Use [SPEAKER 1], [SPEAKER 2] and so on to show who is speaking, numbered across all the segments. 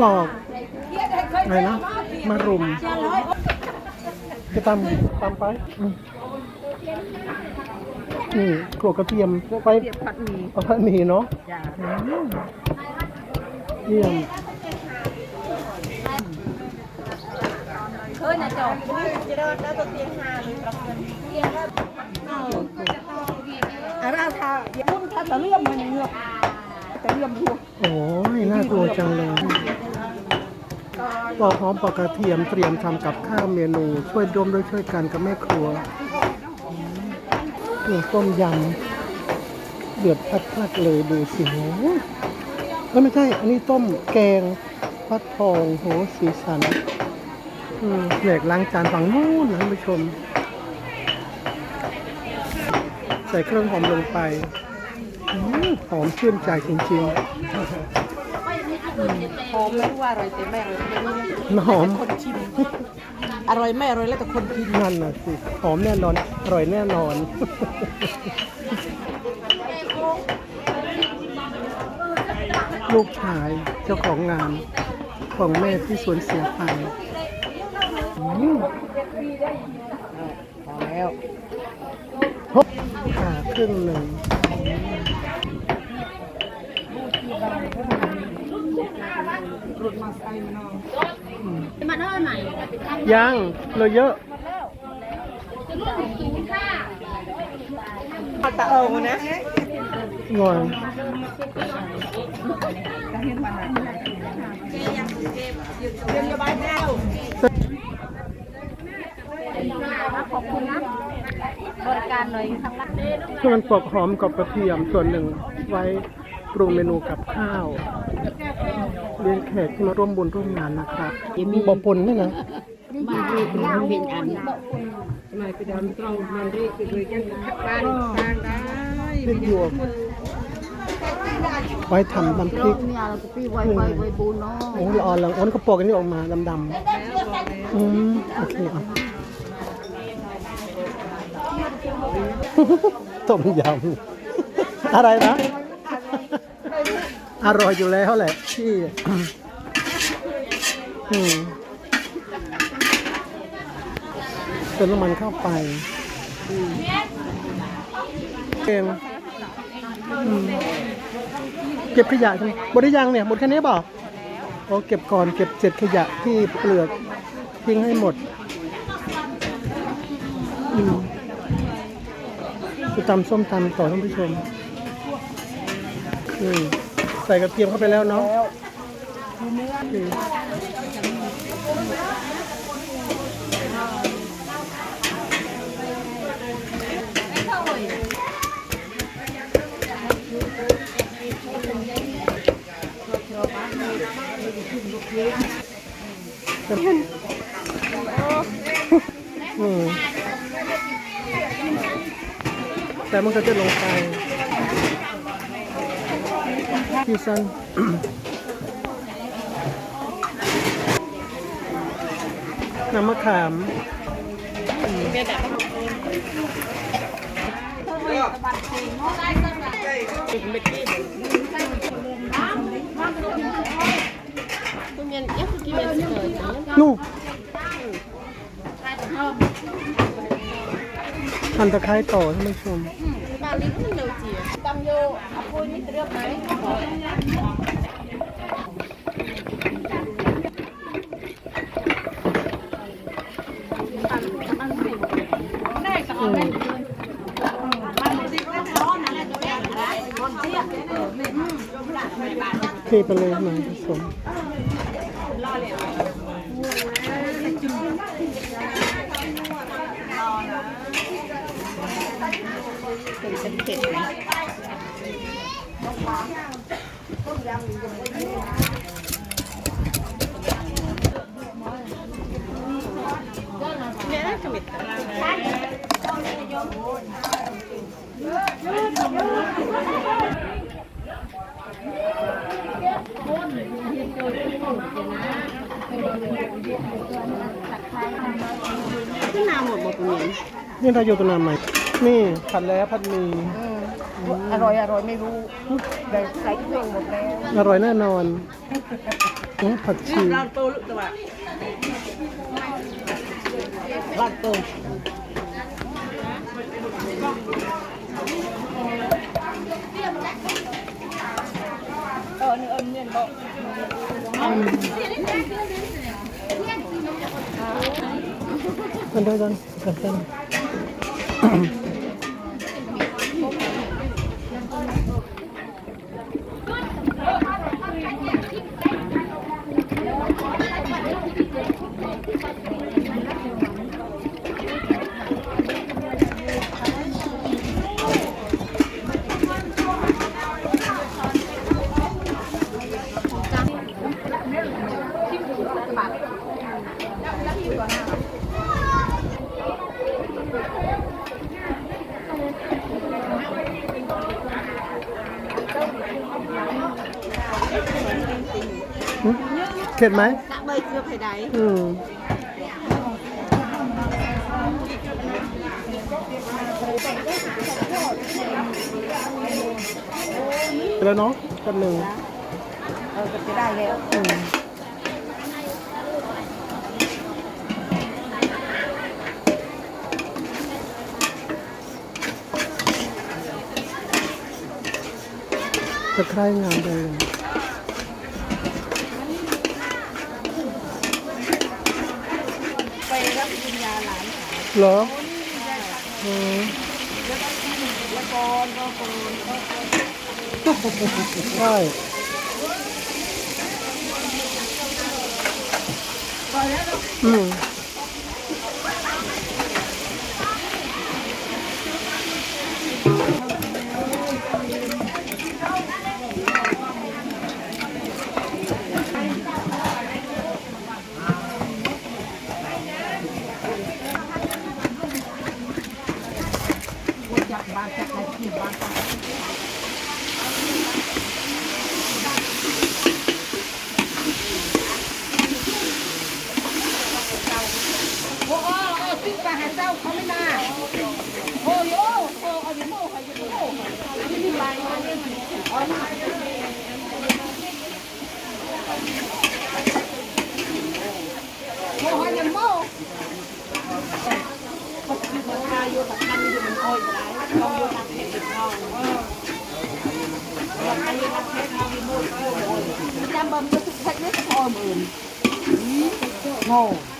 [SPEAKER 1] ปอกอะไรนะมารุมจะตำตำไปนี่โขลกกระเทียมไป
[SPEAKER 2] ผัดหมี่
[SPEAKER 1] ผัดหมี่เนาะเยี่ยม
[SPEAKER 2] เคยนะจอจะได้แล้วตัวเตียงหาเลยประกันอาราทาพุ่มถ้าตะเลื่อมมันเงือก ตะเลื่อมดู
[SPEAKER 1] โอ้ยน่ากลัวจังเลยปอกหอมปอกกระเทียมเตรียมทำกับข้าวเมนู ช่วยร่วมด้วยช่วยกันกับแม่ครัวนี่ต้มยำเดือดพลัดๆเลยดูสิโอ้ยไม่ใช่ อันนี้ต้มแกงฟัดทองโหสีสันอืมแหลกล้างจานฝั่งนู้นนะท่านผู้ชม ใส่เครื่องหอมลงไป หอมชื่นใจจริง
[SPEAKER 2] หอมไม่รู้ว่าอร่อยแต่ไม่อร่อยไม่รู้
[SPEAKER 1] ๆหอม
[SPEAKER 2] คนชิม อร่อยไม่อร่อยแล้วแต่คนกิน
[SPEAKER 1] นั่นน่ะสิหอมแน่นอน อร่อยแน่นอน ลูกชายเจ้าของงานของแม่ที่สูญเสียไปอืม
[SPEAKER 2] พอแล้ว
[SPEAKER 1] ฮบขาครึ่งหนึ่ง
[SPEAKER 3] มาเท่าไหร่
[SPEAKER 1] ยังเลยเยอะ
[SPEAKER 2] ตะเอานะ
[SPEAKER 1] งอน
[SPEAKER 2] เรียนระบายแก้ว
[SPEAKER 3] ขอบคุณนะบริการหน่อยทั้งรักเด้อ
[SPEAKER 1] ส่วนปอกหอมกับกระเทียมส่วนหนึ่งไว้ปรุงเมนูกับข้าว เลี้ยงแขกที่มาร่วมบุญร่วมงานนะครับมีบะปนด้วยนะ
[SPEAKER 3] มาเรียนยาวเป็นอัน
[SPEAKER 2] มาไปดำตรงมันเรียกไปกันขับบ้านทางได้
[SPEAKER 1] พริกหยวกไว้ทำน้ำพริก
[SPEAKER 3] เนี่ยเราจะปีไวไวไวบูนเนาะ
[SPEAKER 1] โอ้ละอ่อนละอ่อนก็ปอกกันนี่ออกมาดำๆอืมโอเคอะต้มยำ อะไรนะ อร่อยอยู่แล้วแหละที่อืมเติมน้ำมันเข้าไปเองอืมเก็บขยะใช่ไหมหมดหรือยังเนี่ยหมดแค่นี้เปล่าโอ้เก็บก่อนเก็บเศษขยะที่เปลือกทิ้งให้หมดอืมจะตำส้มตำต่อท่านผู้ชมอืม ใส่กระเทียมเข้าไปแล้วเนาะอืมอืมแต่มันก็จะลงไป พี่ซันน้ำมะขามนู่นหั่นตะไคร้ต่อท่านผู้ชม
[SPEAKER 3] บางนี้มันเจีตังโยขับปุ้ยนี่เรียบไหม
[SPEAKER 1] เทไปเลยหน่อยผสม
[SPEAKER 2] เป็นฉันเผ็ดขึ้นมาหมดหมดตรงนี้
[SPEAKER 1] นี่เราอยู่ตรงไหนใหม่ นี่ผัดแล้วผัดหมี
[SPEAKER 2] อร่อยอร่อยไม่รู้แต่ใส่เครื่องหมดแล้ว
[SPEAKER 1] อร่อยแน่นอนอืมผักชี
[SPEAKER 2] ร้านโตลึกตัวร้านโตเออนี่เออเนี่ยบอก
[SPEAKER 1] กันด้วยกันกันกัน เข็ดไหม
[SPEAKER 3] ตะเบยเสื้อไผ่ใด
[SPEAKER 1] อืมแล้วเนาะกันหนึ่ง
[SPEAKER 2] เออจะได้แล้ว
[SPEAKER 1] อืมตะไคร่งามเลย
[SPEAKER 2] ไปรับปริญญาหลาน
[SPEAKER 1] เหรออืม
[SPEAKER 2] แล้วก่อนก็ก่อนก็
[SPEAKER 1] ใช่อืม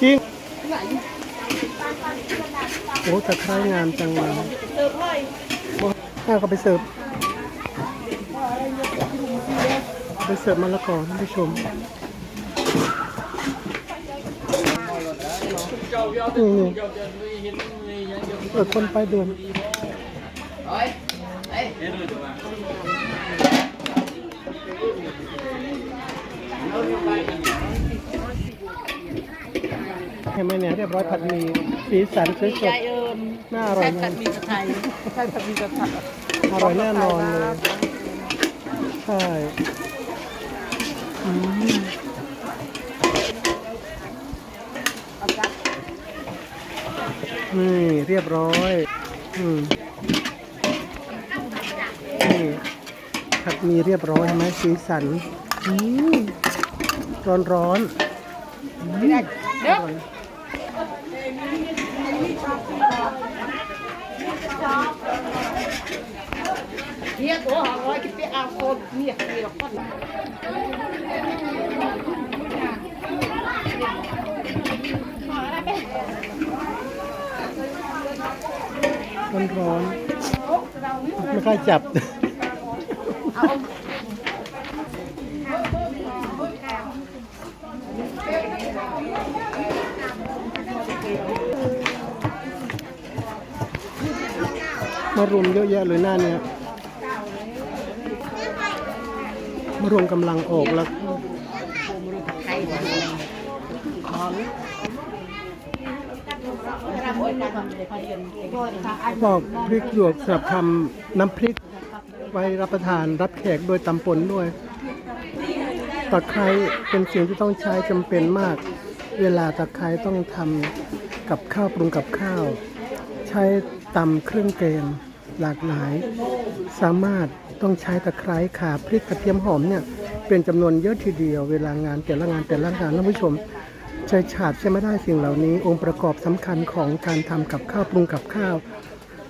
[SPEAKER 1] จริง โอ้ตะไคร่งามจังเลย
[SPEAKER 3] เติมเลย
[SPEAKER 1] โอ้น่าก็ไปเสิร์ฟไปเสิร์ฟมะละกอท่านผู้ชมนี่นี่เออคนไปเดิน ห็นไหมเนี่ยเรียบร้อยผัดหมีสีสันสวยสด
[SPEAKER 2] ยายเอิม
[SPEAKER 1] น่าอร่อย
[SPEAKER 2] ใช่ผั
[SPEAKER 1] นะ
[SPEAKER 2] ดหมีกระไทยใช่ผัดหมีกระไทย
[SPEAKER 1] อร่อยแน่นอนเลยใช่อืมนี่เรียบร้อยอืมนี่ผัดหมีเรียบร้อยเห็นไหมสีสันอืมร้อนร้อนๆอืมอร่อย
[SPEAKER 2] เนี่ยตัวหาร้อยคิดไปเอาคนเนี่ยนี่เก็
[SPEAKER 1] ร้อนร้อนไม่ค่อยจับ มารวมเยอะแยะเลยหน้าเนี้ยมารวมกำลังออกแล้ว
[SPEAKER 2] ไทยหอม
[SPEAKER 1] ปอกพริกหยวกสำหรับทำน้ำพริกไว้รับประทานรับแขกโดยตำปนด้วยตะไคร้เป็นสิ่งที่ต้องใช้จำเป็นมาก เวลาตะไคร้ต้องทำกับข้าวปรุงกับข้าว ใช้ตำเครื่องแกง หลากหลาย สามารถต้องใช้ตะไคร้ข่าพริกกระเทียมหอมเนี่ยเป็นจำนวนเยอะทีเดียวเวลางานแต่ละงานแต่ละงานท่านผู้ชมใช้ฉาบใช่ไม่ได้สิ่งเหล่านี้ องค์ประกอบสำคัญของการทำกับข้าวปรุงกับข้าว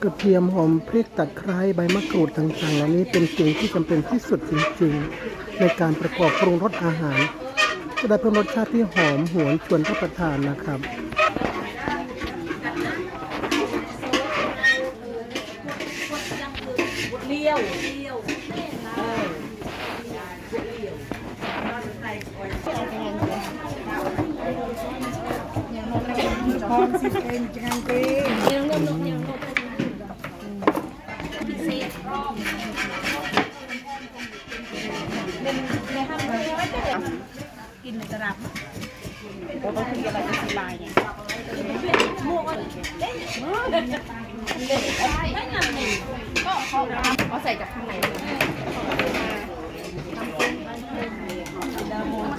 [SPEAKER 1] กระเทียมหอมพริกตะไคร้ใบมะกรูดต่างๆ เหล่านี้เป็นสิ่งที่จำเป็นที่สุดจริงๆ ในการประกอบปรุงรสอาหาร จะได้เพิ่มรสชาติที่หอมหวนชวนรับประทานนะครับ
[SPEAKER 2] กินในตลาดโอ้ต้องกินอะไรเป็นสีลายเนี่ย
[SPEAKER 3] ก็เขาเอาใส่จากข้างใน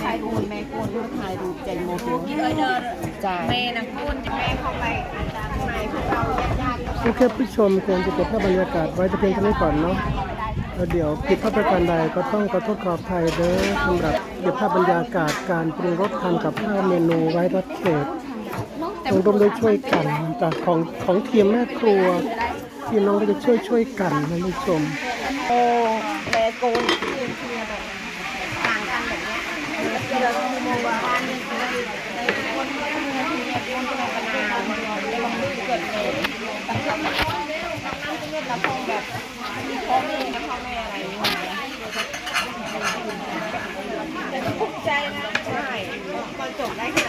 [SPEAKER 3] ถ่ายรูปแม่โก นรูปถ่ายรูปใจโมโห
[SPEAKER 2] กินเลยเดิน
[SPEAKER 3] จ้า
[SPEAKER 2] เมนักพูนจะแม่เข้าไปตามในพวกเราญาติ
[SPEAKER 1] โอเคผู้ชมคงจะเก็บภาพบรรยากาศไว้แต่เพียงเท่านี้ก่อนเนาะแล้วเดี๋ยวผิดพลาดประการใดก็ต้องขอโทษขออภัยเด้อสำหรับเก็บภาพบรรยากาศการปรุงรสทำกับข้าวเมนูไว้รับเศษต้องร่วมด้วยช่วยกันจากของของทีมแม่ครัวพี่น้องก็จะช่วยช่วยๆกันนะผู้ชม
[SPEAKER 2] โอ้ ใจนที่ทำงานที่เนี่ยคนที่ทำงานในบางทีเกิดเหตุแต่ก็ไม่ต้องนั่งที่เนี่ยเราคงแบบพ่อแม่กับพ่อแม่อะไรอย่างเงี้ยแต่ก็ภูมิใจนะ ใช่พอจบได้ขน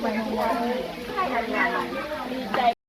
[SPEAKER 2] ไปดีใจ